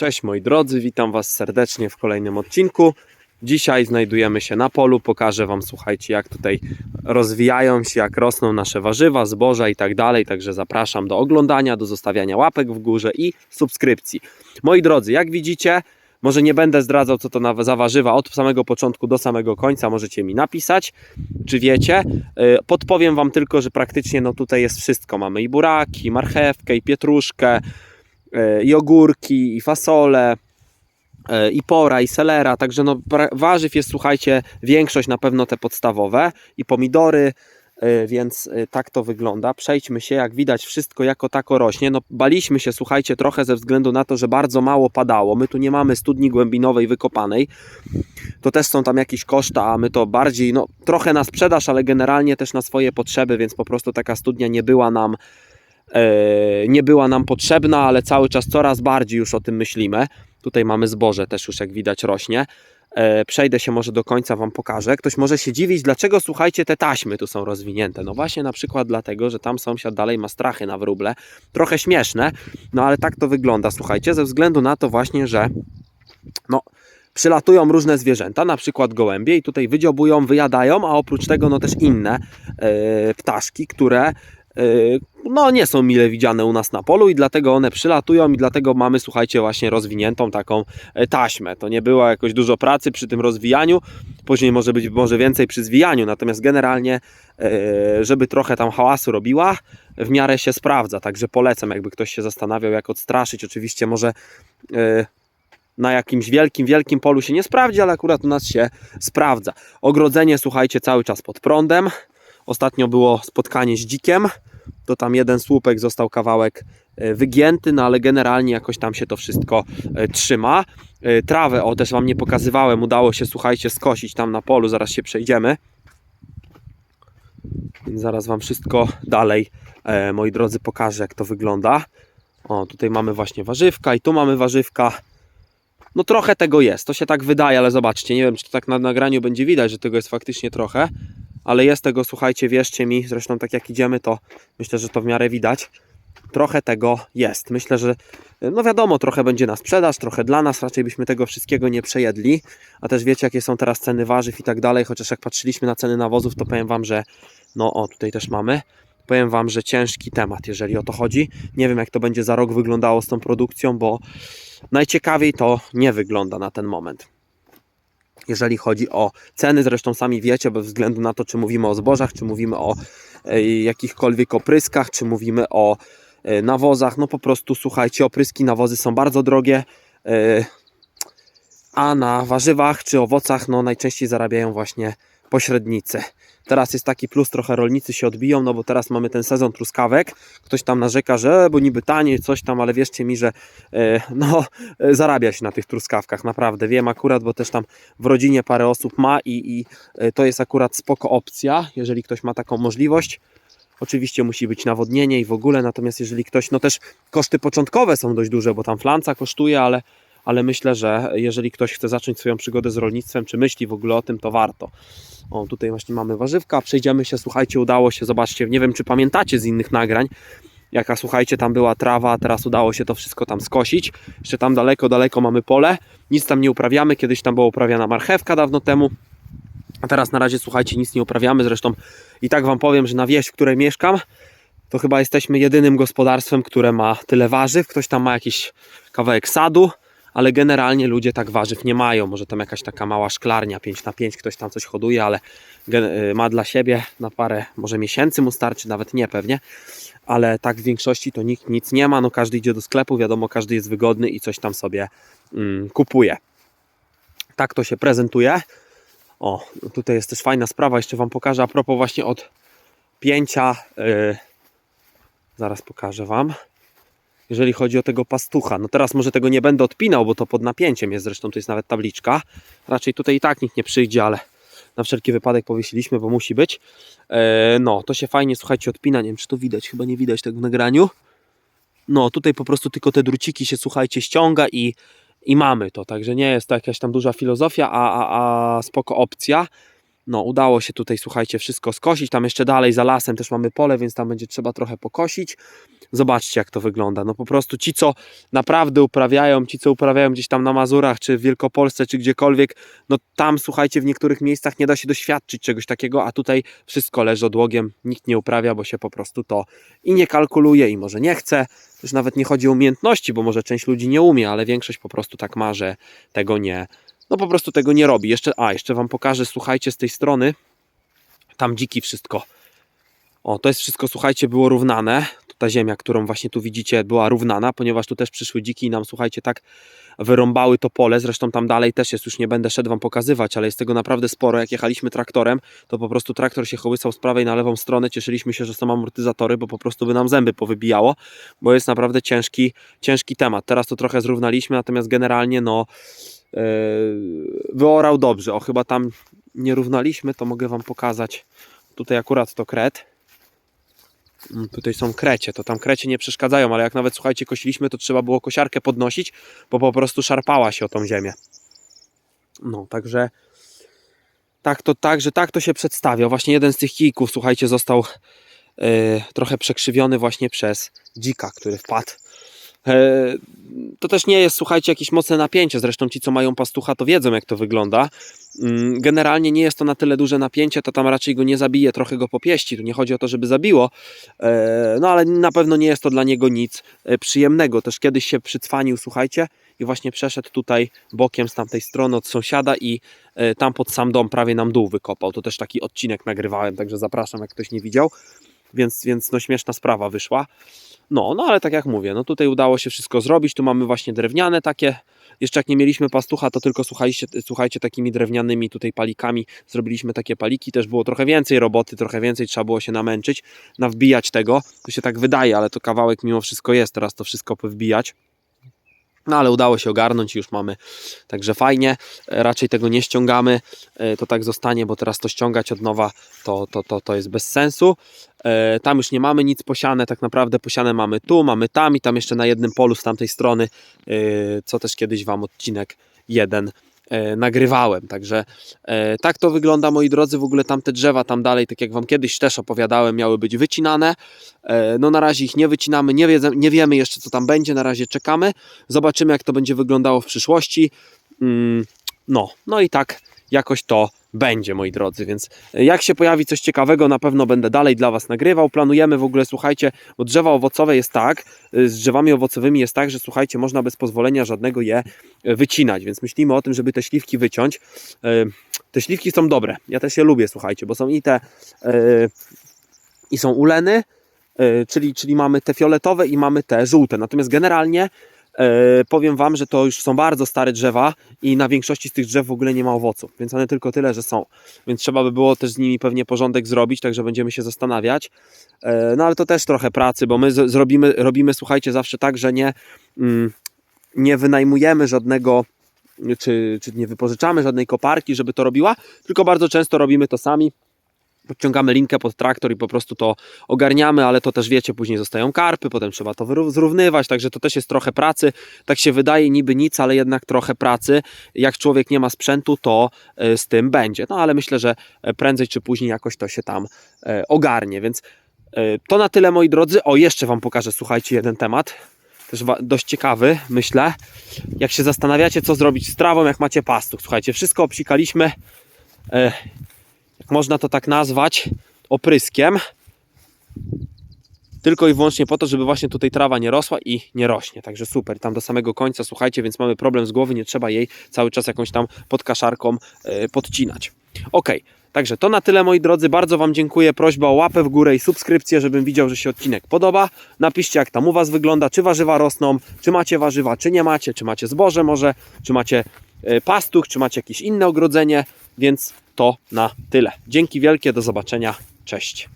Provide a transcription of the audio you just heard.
Cześć moi drodzy, witam Was serdecznie w kolejnym odcinku. Dzisiaj znajdujemy się na polu, pokażę Wam, słuchajcie, jak tutaj rozwijają się, jak rosną nasze warzywa, zboża i tak dalej. Także zapraszam do oglądania, do zostawiania łapek w górze i subskrypcji. Moi drodzy, jak widzicie, może nie będę zdradzał, co to za warzywa od samego początku do samego końca. Możecie mi napisać, czy wiecie. Yy, Podpowiem Wam tylko, że praktycznie no tutaj jest wszystko. Mamy i buraki, i marchewkę, i pietruszkę, i ogórki, i fasole, e, i pora, i selera, także no warzyw jest, słuchajcie, większość na pewno te podstawowe i pomidory, e, więc e, tak to wygląda. Przejdźmy się, jak widać wszystko jako tako rośnie. No baliśmy się, słuchajcie, trochę ze względu na to, że bardzo mało padało. My tu nie mamy studni głębinowej wykopanej. To też są tam jakieś koszta, a my to bardziej, no trochę na sprzedaż, ale generalnie też na swoje potrzeby, więc po prostu taka studnia nie była nam e, nie była nam potrzebna, ale cały czas coraz bardziej już o tym myślimy. Tutaj mamy zboże też już jak widać rośnie. E, Przejdę się może do końca Wam pokażę. Ktoś może się dziwić, dlaczego słuchajcie, te taśmy tu są rozwinięte. No właśnie na przykład dlatego, że tam sąsiad dalej ma strachy na wróble. Trochę śmieszne, no ale tak to wygląda, słuchajcie, ze względu na to właśnie, że no przylatują różne zwierzęta, na przykład gołębie i tutaj wydziobują, wyjadają, a oprócz tego no też inne e, ptaszki, które e, no nie są mile widziane u nas na polu i dlatego one przylatują i dlatego mamy, słuchajcie, właśnie rozwiniętą taką e, taśmę. To nie było jakoś dużo pracy przy tym rozwijaniu, później może być może więcej przy zwijaniu, natomiast generalnie, e, żeby trochę tam hałasu robiła, w miarę się sprawdza, także polecam, jakby ktoś się zastanawiał, jak odstraszyć, oczywiście może e, na jakimś wielkim, wielkim polu się nie sprawdzi, ale akurat u nas się sprawdza. Ogrodzenie, słuchajcie, cały czas pod prądem. Ostatnio było spotkanie z dzikiem, to tam jeden słupek został kawałek e, wygięty, no ale generalnie jakoś tam się to wszystko e, trzyma. E, Trawę, o też Wam nie pokazywałem, udało się, słuchajcie, skosić tam na polu, zaraz się przejdziemy. Więc zaraz Wam wszystko dalej, moi drodzy, pokażę, jak to wygląda. O, tutaj mamy właśnie warzywka i tu mamy warzywka. No trochę tego jest, to się tak wydaje, ale zobaczcie, nie wiem czy to tak na nagraniu będzie widać, że tego jest faktycznie trochę, ale jest tego, słuchajcie, wierzcie mi, zresztą tak jak idziemy, to myślę, że to w miarę widać. Trochę tego jest. Myślę, że no wiadomo, trochę będzie na sprzedaż, trochę dla nas, raczej byśmy tego wszystkiego nie przejedli. A też wiecie, jakie są teraz ceny warzyw i tak dalej, chociaż jak patrzyliśmy na ceny nawozów, to powiem Wam, że no o, tutaj też mamy. Powiem Wam, że ciężki temat, jeżeli o to chodzi. Nie wiem, jak to będzie za rok wyglądało z tą produkcją, bo najciekawiej to nie wygląda na ten moment. Jeżeli chodzi o ceny, zresztą sami wiecie, bez względu na to, czy mówimy o zbożach, czy mówimy o e, jakichkolwiek opryskach, czy mówimy o e, nawozach, no po prostu słuchajcie, opryski, nawozy są bardzo drogie, e, a na warzywach czy owocach no najczęściej zarabiają właśnie pośrednicy. Teraz jest taki plus, trochę rolnicy się odbiją, no bo teraz mamy ten sezon truskawek. Ktoś tam narzeka, że e, bo niby taniej, coś tam, ale wierzcie mi, że e, no, e, zarabia się na tych truskawkach, naprawdę. Wiem akurat, bo też tam w rodzinie parę osób ma i, i to jest akurat spoko opcja, jeżeli ktoś ma taką możliwość. Oczywiście musi być nawodnienie i w ogóle, natomiast jeżeli ktoś, no też koszty początkowe są dość duże, bo tam flanca kosztuje, ale, ale myślę, że jeżeli ktoś chce zacząć swoją przygodę z rolnictwem, czy myśli w ogóle o tym, to warto. O, tutaj właśnie mamy warzywka, przejdziemy się, słuchajcie, udało się, zobaczcie, nie wiem czy pamiętacie z innych nagrań, jaka, słuchajcie, tam była trawa, teraz udało się to wszystko tam skosić. Jeszcze tam daleko, daleko mamy pole, nic tam nie uprawiamy, kiedyś tam była uprawiana marchewka dawno temu, a teraz na razie, słuchajcie, nic nie uprawiamy, zresztą i tak Wam powiem, że na wieś, w której mieszkam, to chyba jesteśmy jedynym gospodarstwem, które ma tyle warzyw, ktoś tam ma jakiś kawałek sadu, ale generalnie ludzie tak warzyw nie mają. Może tam jakaś taka mała szklarnia 5 na 5 ktoś tam coś hoduje, ale y, ma dla siebie na parę może miesięcy mu starczy, nawet nie pewnie. Ale tak w większości to nikt nic nie ma. No każdy idzie do sklepu, wiadomo, każdy jest wygodny i coś tam sobie mm, kupuje. Tak to się prezentuje. O, tutaj jest też fajna sprawa, jeszcze Wam pokażę a propos właśnie od pięcia. y, zaraz pokażę Wam jeżeli chodzi o tego pastucha. No teraz może tego nie będę odpinał, bo to pod napięciem jest, zresztą tu jest nawet tabliczka. Raczej tutaj i tak nikt nie przyjdzie, ale na wszelki wypadek powiesiliśmy, bo musi być. E, no, to się fajnie, słuchajcie, odpina. Nie wiem, czy to widać, chyba nie widać tego w nagraniu. No, tutaj po prostu tylko te druciki się, słuchajcie, ściąga i, i mamy to. Także nie jest to jakaś tam duża filozofia, a, a, a spoko opcja. No, udało się tutaj, słuchajcie, wszystko skosić. Tam jeszcze dalej za lasem też mamy pole, więc tam będzie trzeba trochę pokosić. Zobaczcie, jak to wygląda. No po prostu ci, co naprawdę uprawiają, ci, co uprawiają gdzieś tam na Mazurach, czy w Wielkopolsce, czy gdziekolwiek, no tam, słuchajcie, w niektórych miejscach nie da się doświadczyć czegoś takiego, a tutaj wszystko leży odłogiem, nikt nie uprawia, bo się po prostu to i nie kalkuluje, i może nie chce. Już nawet nie chodzi o umiejętności, bo może część ludzi nie umie, ale większość po prostu tak ma, że tego nie, no po prostu tego nie robi. Jeszcze, a, jeszcze Wam pokażę, słuchajcie, z tej strony, tam dziki wszystko. O, to jest wszystko, słuchajcie, było równane. Ta ziemia, którą właśnie tu widzicie, była równana, ponieważ tu też przyszły dziki i nam, słuchajcie, tak wyrąbały to pole. Zresztą tam dalej też jest, już nie będę szedł Wam pokazywać, ale jest tego naprawdę sporo. Jak jechaliśmy traktorem, to po prostu traktor się kołysał z prawej na lewą stronę. Cieszyliśmy się, że są amortyzatory, bo po prostu by nam zęby powybijało, bo jest naprawdę ciężki, ciężki temat. Teraz to trochę zrównaliśmy, natomiast generalnie, no, wyorał dobrze. O, chyba tam nie równaliśmy, to mogę Wam pokazać. Tutaj akurat to kret. Mm, Tutaj są krecie, to tam krecie nie przeszkadzają, ale jak nawet słuchajcie, kosiliśmy, to trzeba było kosiarkę podnosić, bo po prostu szarpała się o tą ziemię. No, także tak to, tak, że tak to się przedstawia. Właśnie jeden z tych kijków, słuchajcie, został e, trochę przekrzywiony właśnie przez dzika, który wpadł. E, to też nie jest, słuchajcie, jakieś mocne napięcie. Zresztą ci, co mają pastucha, to wiedzą, jak to wygląda. Mm, Generalnie nie jest to na tyle duże napięcie, to tam raczej go nie zabije, trochę go popieści. Tu nie chodzi o to, żeby zabiło, e, no ale na pewno nie jest to dla niego nic e, przyjemnego. Też kiedyś się przycwanił, słuchajcie, i właśnie przeszedł tutaj bokiem z tamtej strony od sąsiada i tam pod sam dom prawie nam dół wykopał. To też taki odcinek nagrywałem, także zapraszam, jak ktoś nie widział. Więc, więc no śmieszna sprawa wyszła. No, no ale tak jak mówię, no tutaj udało się wszystko zrobić. Tu mamy właśnie drewniane takie. Jeszcze jak nie mieliśmy pastucha, to tylko słuchajcie, słuchajcie takimi drewnianymi tutaj palikami zrobiliśmy takie paliki. Też było trochę więcej roboty, trochę więcej trzeba było się namęczyć, nawbijać tego. To się tak wydaje, ale to kawałek mimo wszystko jest. Teraz to wszystko powbijać. No ale udało się ogarnąć i już mamy, także fajnie. E, Raczej tego nie ściągamy, e, to tak zostanie, bo teraz to ściągać od nowa to, to, to, to jest bez sensu. E, Tam już nie mamy nic posiane, tak naprawdę posiane mamy tu, mamy tam i tam jeszcze na jednym polu z tamtej strony, co też kiedyś Wam odcinek jeden nagrywałem. Także e, tak to wygląda, moi drodzy. W ogóle tamte drzewa tam dalej, tak jak Wam kiedyś też opowiadałem, miały być wycinane. E, No na razie ich nie wycinamy, nie, wiedzę, nie wiemy jeszcze co tam będzie, na razie czekamy. Zobaczymy jak to będzie wyglądało w przyszłości. Mm, No, no i tak jakoś to będzie, moi drodzy, więc e, jak się pojawi coś ciekawego, na pewno będę dalej dla Was nagrywał. Planujemy w ogóle, słuchajcie, bo drzewa owocowe jest tak, y, z drzewami owocowymi jest tak, że słuchajcie, można bez pozwolenia żadnego je e, wycinać, więc myślimy o tym, żeby te śliwki wyciąć. E, Te śliwki są dobre, ja też je lubię, słuchajcie, bo są i te e, i są uleny, e, czyli, czyli mamy te fioletowe i mamy te żółte. Natomiast generalnie e, powiem Wam, że to już są bardzo stare drzewa i na większości z tych drzew w ogóle nie ma owoców, więc one tylko tyle, że są. Więc trzeba by było też z nimi pewnie porządek zrobić, także będziemy się zastanawiać. E, No ale to też trochę pracy, bo my zrobimy, robimy, słuchajcie, zawsze tak, że nie, mm, nie wynajmujemy żadnego czy, czy nie wypożyczamy żadnej koparki, żeby to robiła, tylko bardzo często robimy to sami podciągamy linkę pod traktor i po prostu to ogarniamy, ale to też wiecie, później zostają karpy, potem trzeba to zrównywać, także to też jest trochę pracy. Tak się wydaje niby nic, ale jednak trochę pracy. Jak człowiek nie ma sprzętu, to e, z tym będzie. No ale myślę, że e, prędzej czy później jakoś to się tam e, ogarnie, więc to na tyle moi drodzy. O, jeszcze Wam pokażę, słuchajcie, jeden temat. Też dość ciekawy, myślę. Jak się zastanawiacie, co zrobić z trawą, jak macie pastuch. Słuchajcie, wszystko obsikaliśmy. Można to tak nazwać, opryskiem. Tylko i wyłącznie po to, żeby właśnie tutaj trawa nie rosła i nie rośnie. Także super, tam do samego końca, słuchajcie, więc mamy problem z głowy, nie trzeba jej cały czas jakąś tam podkaszarką e, podcinać. Ok, także to na tyle moi drodzy, bardzo Wam dziękuję. Prośba o łapę w górę i subskrypcję, żebym widział, że się odcinek podoba. Napiszcie jak tam u Was wygląda, czy warzywa rosną, czy macie warzywa, czy nie macie, czy macie zboże może, czy macie e, pastuch, czy macie jakieś inne ogrodzenie, więc to na tyle. Dzięki wielkie, do zobaczenia, cześć.